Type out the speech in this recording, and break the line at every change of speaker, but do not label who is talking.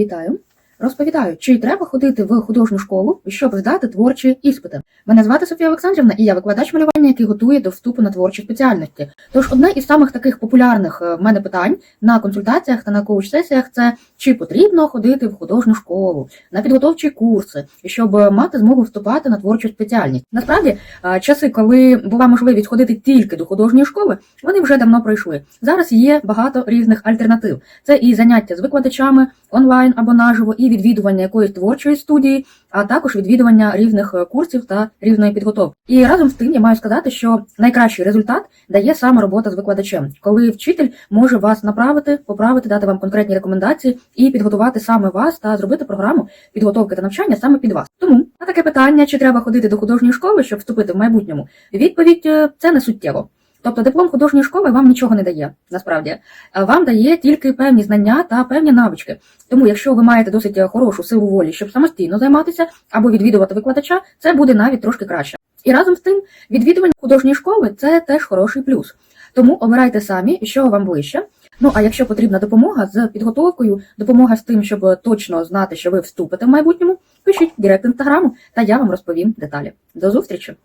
Вітаю! Розповідаю, чи треба ходити в художню школу, щоб здати творчі іспити. Мене звати Софія Олександрівна, і я викладач малювання, який готує до вступу на творчі спеціальності. Тож одне із самих таких популярних е, в мене питань на консультаціях та на коуч-сесіях це чи потрібно ходити в художню школу, на підготовчі курси, щоб мати змогу вступати на творчу спеціальність. Насправді, е, часи, коли була можливість ходити тільки до художньої школи, вони вже давно пройшли. Зараз є багато різних альтернатив. Це і заняття з викладачами онлайн або наживо, і відвідування якоїсь творчої студії, а також відвідування різних е, курсів та різної підготовки. І разом з тим я маю сказати, що найкращий результат дає саме робота з викладачем, коли вчитель може вас направити, поправити, дати вам конкретні рекомендації і підготувати саме вас та зробити програму підготовки та навчання саме під вас. Тому на таке питання, чи треба ходити до художньої школи, щоб вступити в майбутньому, відповідь е, це не суттєво. Тобто диплом художньої школи вам нічого не дає, насправді. Вам дає тільки певні знання та певні навички. Тому, якщо ви маєте досить е, хорошу силу волі, щоб самостійно займатися або відвідувати викладача, це буде навіть трошки краще. І разом з тим, відвідування художньої школи це теж хороший плюс. Тому обирайте самі, що вам ближче. Ну а якщо потрібна допомога з підготовкою, допомога з тим, щоб точно знати, що ви вступите в майбутньому, пишіть в директ інстаграму, та я вам розповім деталі. До зустрічі!